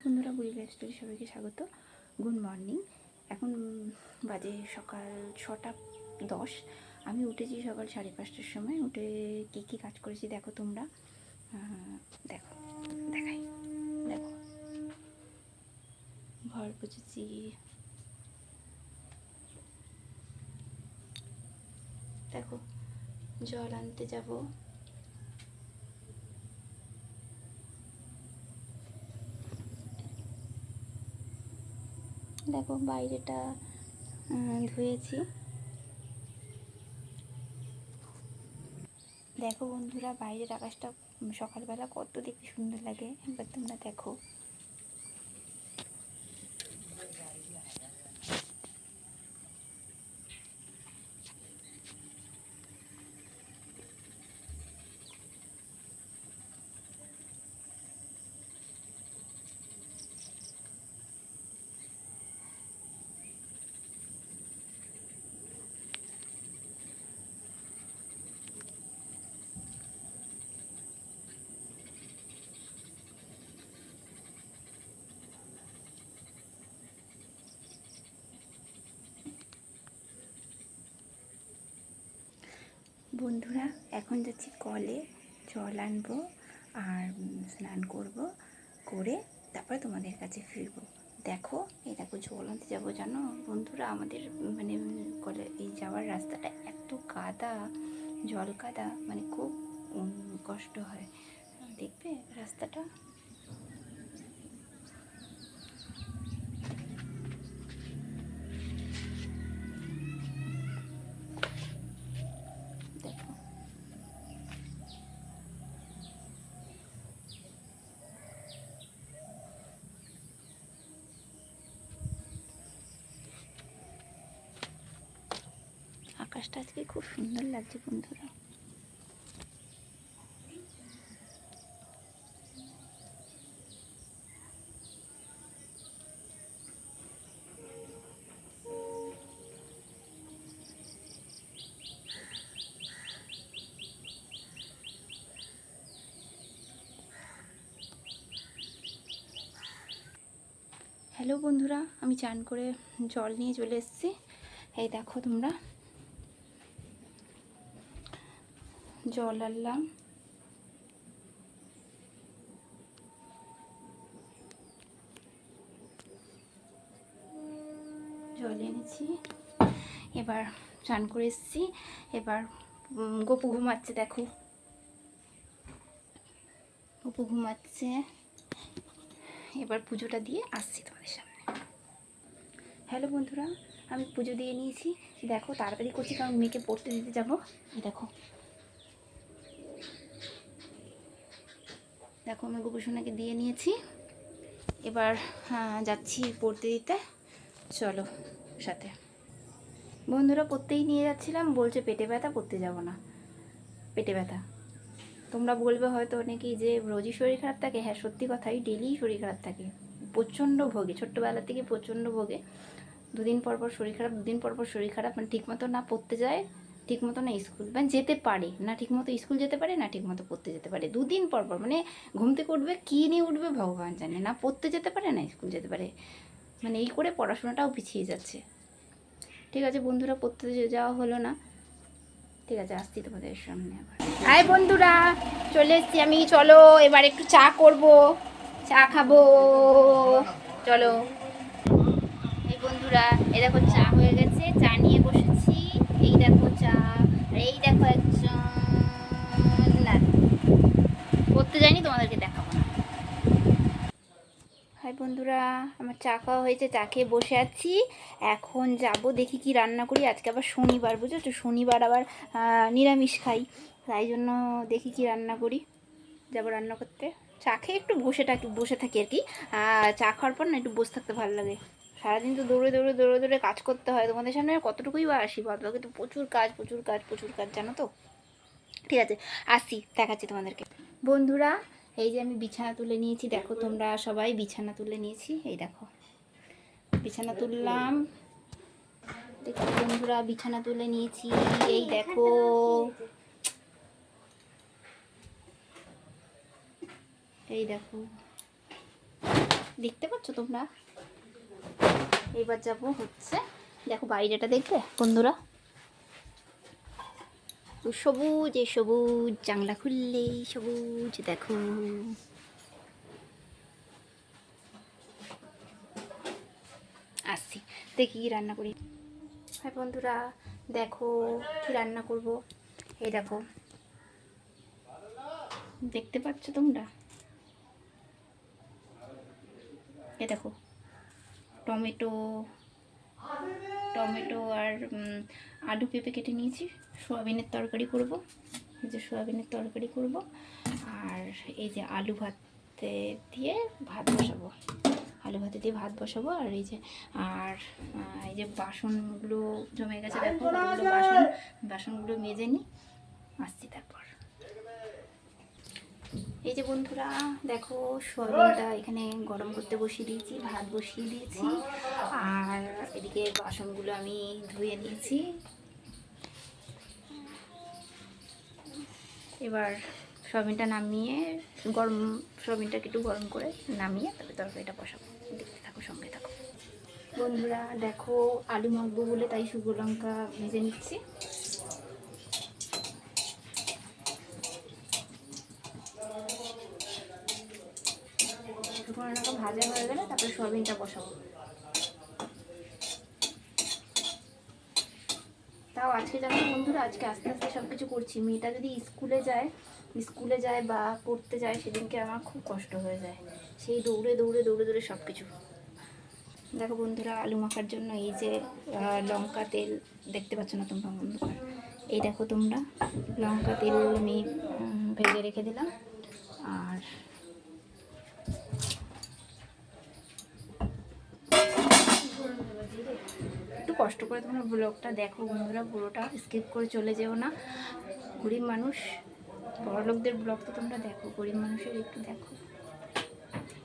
বন্ধুরা, বুড়ি লাইফ স্টাইলে সবাইকে স্বাগত। গুড মর্নিং এখন বাজে সকাল ছটা দশ। আমি উঠেছি সকাল সাড়ে পাঁচটার সময়। উঠে কী কী কাজ করেছি দেখো তোমরা। দেখো, দেখাই। দেখো। ঘর পুছেছি দেখো, জল আনতে যাব। দেখো বাইরেটা ধুয়েছি। দেখো বন্ধুরা, বাইরের আকাশটা সকালবেলা কত দেখতে সুন্দর লাগে। একবার তোমরা দেখো। বন্ধুরা, এখন যাচ্ছি কলে। জল আনব আর স্নান করব করে তারপরে তোমাদের কাছে ফিরব। দেখো, এই দেখো জল আনতে যাব, জানো? বন্ধুরা, আমাদের মানে কলে এই যাওয়ার রাস্তাটা এত কাদা, জল কাদা মানে খুব কষ্ট হয়। দেখবে রাস্তাটা? আকাশটা আজকে খুব সুন্দর লাগছে বন্ধুরা। হ্যালো বন্ধুরা, আমি চান করে জল নিয়ে চলে এসেছি। এই দেখো তোমরা জল আনলাম। জল এনেছি। এবার চান করে এসেছি। এবার গপু ঘুমাচ্ছে, দেখো। গপু ঘুমাচ্ছে। এবার পুজোটা দিয়ে আসছি তোমাদের সামনে। হ্যালো বন্ধুরা, আমি পুজো দিয়ে নিয়েছি। দেখো, তাড়াতাড়ি করছি, কারণ মেয়েকে পড়তে দিতে যাব। দেখো। দেখো আমি গোপুসোনাকে দিয়ে নিয়েছি। এবার হ্যাঁ, যাচ্ছি পড়তে দিতে। চলো সাথে। বন্ধুরা পড়তেই নিয়ে যাচ্ছিলাম বলছে পেটে ব্যথা পড়তে যাব না। পেটে ব্যথা। তোমরা বলবে হয়তো অনেকেই যে রোজই শরীর খারাপ থাকে। হ্যাঁ সত্যি কথাই ডেলি শরীর খারাপ থাকে। প্রচণ্ড ভোগে ছোট্টবেলা থেকে প্রচণ্ড ভোগে। দুদিন পর পর শরীর খারাপ দুদিন পর পর শরীর খারাপ মানে ঠিকমতো না পড়তে যায়। ঠিকমতো না স্কুল মানে যেতে পারে, না ঠিকমতো স্কুল যেতে পারে, না ঠিকমতো পড়তে যেতে পারে। দুদিন পর পর মানে ঘুম থেকে উঠবে, কী নিয়ে উঠবে ভগবান জানে, না পড়তে যেতে পারে, না স্কুল যেতে পারে। মানে এই করে পড়াশোনাটাও পিছিয়ে যাচ্ছে। ঠিক আছে বন্ধুরা, পড়তে যাওয়া হলো না। ঠিক আছে, আসছি তোমাদের সামনে আবার। হাই বন্ধুরা, চলে এসছি আমি। চলো, এবার একটু চা করব। চা খাব। চলো। এই বন্ধুরা এই দেখো চা হয়ে গেছে চা নিয়ে বসেছি এই দেখো চা আর এই দেখো একজন না। করতে যাইনি, তোমাদেরকে দেখাবো না। হাই বন্ধুরা, আমার চা খাওয়া হয়েছে, চা খেয়ে বসে আছি। এখন যাব, দেখি কি রান্না করি। আজকে আবার শনিবার, বুঝেছ? শনিবার আবার নিরামিষ খাই। তাই জন্য দেখি কি রান্না করি। যাব রান্না করতে। চা খেয়ে একটু বসে থাকি বসে থাকি আর কি। চা খাওয়ার পর না একটু বসে থাকতে ভালো লাগে। সারাদিন তো দৌড়ে দৌড়ে দৌড়ে দৌড়ে কাজ করতে হয়। তোমাদের সামনে কতটুকুই বা আসি বাদ বাকি তো প্রচুর কাজ প্রচুর কাজ প্রচুর কাজ, জানো তো? ঠিক আছে আসি দেখাচ্ছি তোমাদেরকে। বন্ধুরা, এই যে আমি বিছানা তুলে নিয়েছি, দেখো তোমরা সবাই বিছানা তুলে নিয়েছি, এই দেখো। বিছানা তুললাম। দেখো বন্ধুরা, বিছানা তুলে নিয়েছি, এই দেখো। এই দেখো। দেখতে পাচ্ছ তোমরা? এবার যাব হচ্ছে, দেখো বাইরেটা দেখবে বন্ধুরা। সবুজ, এই সবুজ, জানলা খুললেই সবুজ, দেখো। আসছি, দেখি কি রান্না করি। হ্যাঁ বন্ধুরা, দেখো কি রান্না করব। এই দেখো। দেখতে পাচ্ছ তোমরা? এ দেখো। টমেটো টমেটো আর আলু পেঁপে কেটে নিয়েছি। সোয়াবিনের তরকারি করব। এই যে সোয়াবিনের তরকারি করব। আর এই যে আলু ভাতে দিয়ে ভাত বসাবো। আলু ভাতে দিয়ে ভাত বসাবো। আর এই যে, আর এই যে বাসনগুলো জমে গেছে, দেখো বাসন, বাসনগুলো মেজে নিই আসছি তারপর। এই যে বন্ধুরা, দেখো সোয়াবিনটা এখানে গরম করতে বসিয়ে দিয়েছি, ভাত বসিয়ে দিয়েছি, আর এদিকে বাসনগুলো আমি ধুয়ে নিয়েছি। এবার সোয়াবিনটা নামিয়ে, গরম, সোয়াবিনটাকে একটু গরম করে নামিয়ে তবে তরকারিটা বসাবো। দেখতে থাকো, সঙ্গে থাকো। বন্ধুরা, দেখো আলু মাখবো বলে তাই শুকনো লঙ্কা ভেজে নিচ্ছি। লঙ্কা ভাজা হয়ে গেলে তারপরে সোয়াবিনটা বসাবো। তাও আজকে জানো বন্ধুরা, আজকে আস্তে আস্তে সব কিছু করছি। মেয়েটা যদি স্কুলে যায় স্কুলে যায় বা পড়তে যায়, সেদিনকে আমার খুব কষ্ট হয়ে যায়। সেই দৌড়ে দৌড়ে দৌড়ে দৌড়ে সব কিছু দেখো বন্ধুরা, আলু মাখার জন্য এই যে লঙ্কা তেল দেখতে পাচ্ছ না তোমরা বন্ধুরা? এই দেখো তোমরা, লঙ্কা তেল আমি ভেজে রেখে দিলাম। আর কষ্ট করে তোমরা ব্লগটা দেখো বন্ধুরা, পুরোটা স্কিপ করে চলে যেও না। গরিব মানুষ, বড় লোকদের ব্লগ তো তোমরা দেখো, গরিব মানুষের একটু দেখো।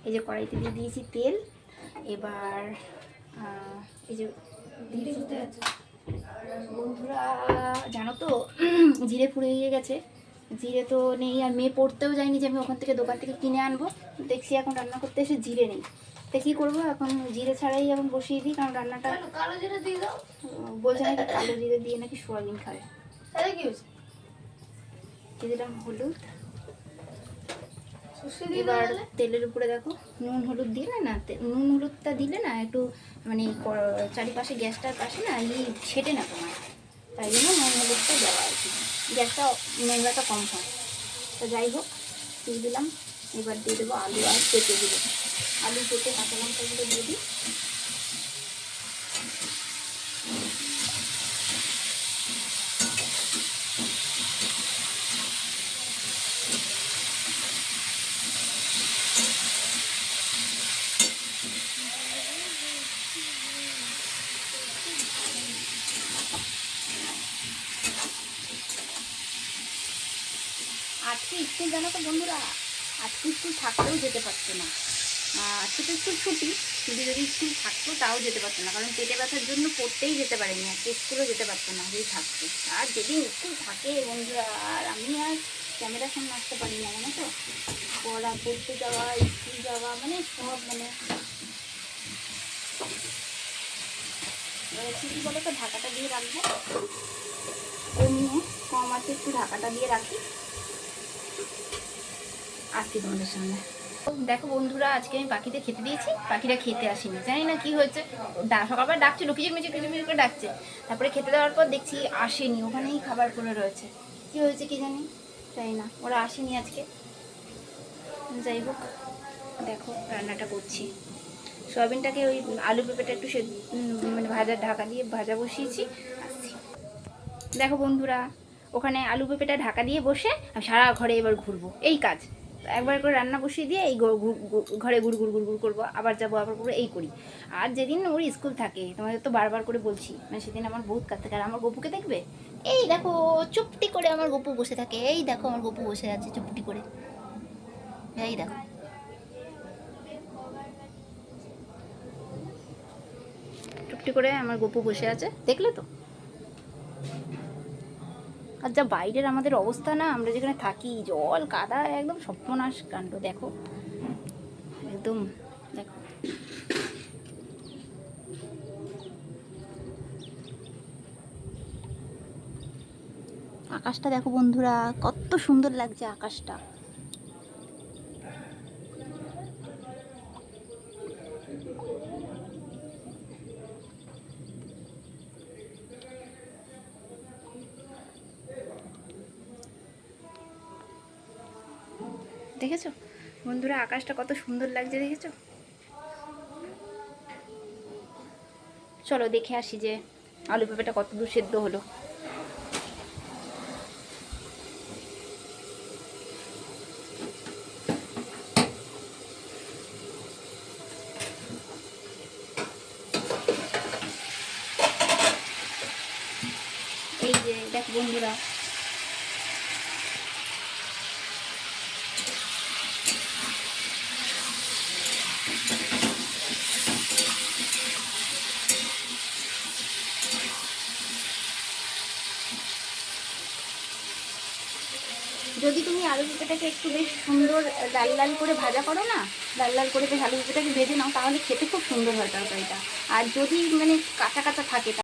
এই যে কড়াইতে দিয়ে দিয়েছি তেল, এবার এই যে। বন্ধুরা, জানো তো, জিরে ফুরিয়ে গেছে। জিরে তো নেই, আর মেয়ে পড়তেও যায়নি যে আমি ওখান থেকে দোকান থেকে কিনে আনব। দেখছি এখন রান্না করতে এসে জিরে নেই। তো কী করব? এখন জিরে ছাড়াই এখন বসিয়ে দিই কারণ রান্নাটা কালো জিরা দিয়ে দাও। বলছে নাকি কালো জিরে দিয়ে নাকি সোয়াবিন খাবে। তাহলে কি হয়েছে? দিলাম হলুদ। এবার তেলের উপরে দেখো নুন হলুদ দিলে না নুন হলুদটা দিলে না একটু মানে চারিপাশে গ্যাসটার পাশে না ই ছেটে না তোমার। তাই জন্য নুন হলুদটা দেওয়া আর কি গ্যাসটা নোংরাটা কম হয়। তো যাই হোক দিয়ে দিলাম। এবার দিয়ে দেবো আলু আর পেঁপে দিল আলু পেঁপে কাঁচা লঙ্কাগুলো দিয়ে দিই। আজকে স্কুল জানো তো বন্ধুরা? আজকে স্কুল থাকতেও যেতে পারছে না। আজকে তো ছুটি, কিন্তু যদি স্কুল থাকতো তাও যেতে পারতো না। কারণ পেটে ব্যথার জন্য পড়তেই যেতে পারেনি আজকে স্কুলও যেতে পারতো না যদি থাকতো। আর যেদিন স্কুল থাকে বন্ধুরা, আর আমি আর ক্যামেরার সামনে আসতে পারি না, জানো তো? পড়া, পড়তে যাওয়া, স্কুল যাওয়া মানে সব মানে কী বলো তো ঢাকাটা দিয়ে রাখব। কমিয়ে কম আছে একটু ঢাকাটা দিয়ে রাখি। আসছি তোমাদের সামনে। দেখো বন্ধুরা, আজকে আমি পাখিতে খেতে দিয়েছি। পাখিরা খেতে আসেনি। জানি না কি হয়েছে। ডা- সকালবেলা ডাকছিল কিচির মিচির কিচির মিচির করে ডাকছে। তারপরে খেতে দেওয়ার পর দেখছি আসেনি। ওখানেই খাবার করে রয়েছে। কি হয়েছে কি জানি? জানি না। ওরা আসেনি আজকে। যাই হোক, দেখো রান্নাটা করছি। সয়াবিনটাকে ওই আলু পেঁপেটা একটু সে মানে ভাজা ঢাকা দিয়ে ভাজা বসিয়েছি। দেখো বন্ধুরা, ওখানে আলু পেঁপেটা ঢাকা দিয়ে বসে আমি সারা ঘরে এবার ঘুরবো। এই কাজ। একবার করে রান্না বসিয়ে দিয়ে এই ঘরে গুড় গুড় গুড় গুড় করব, আবার যাব, আবার করব, এই করি। আর যেদিন ওর স্কুল থাকে, তোমাদের তো বারবার করে বলছি মানে সেদিন আমার বহুত কাজ থাকে, আর আমার গপুকে দেখবে? এই দেখো, চুপটি করে আমার গপু বসে থাকে, এই দেখো আমার গপু বসে আছে, চুপটি করে। এই দেখো। চুপটি করে আমার গপু বসে আছে, দেখলে তো? আর যা বাইরের আমাদের অবস্থা না, আমরা যেখানে থাকি, জল, কাদা, একদম সপ্তনাশ কাণ্ড, দেখো। একদম, দেখো। আকাশটা দেখো বন্ধুরা, কত সুন্দর লাগছে আকাশটা। দেখেছ? বন্ধুরা, আকাশটা কত সুন্দর লাগছে, দেখেছ? চলো দেখে আসি যে আলু পেঁপেটা কত দূর সেদ্ধ হলো। এই যে, দেখ বন্ধুরা যদি তুমি আলু পেঁপেটাকে একটু বেশ সুন্দর লাল লাল করে ভাজা করো না, লাল লাল করে বেশ আলু পেঁপেটাকে ভেজে নাও, তাহলে খেতে খুব সুন্দর হয় তরকারিটা। আর যদি মানে কাঁচা কাঁচা থাকে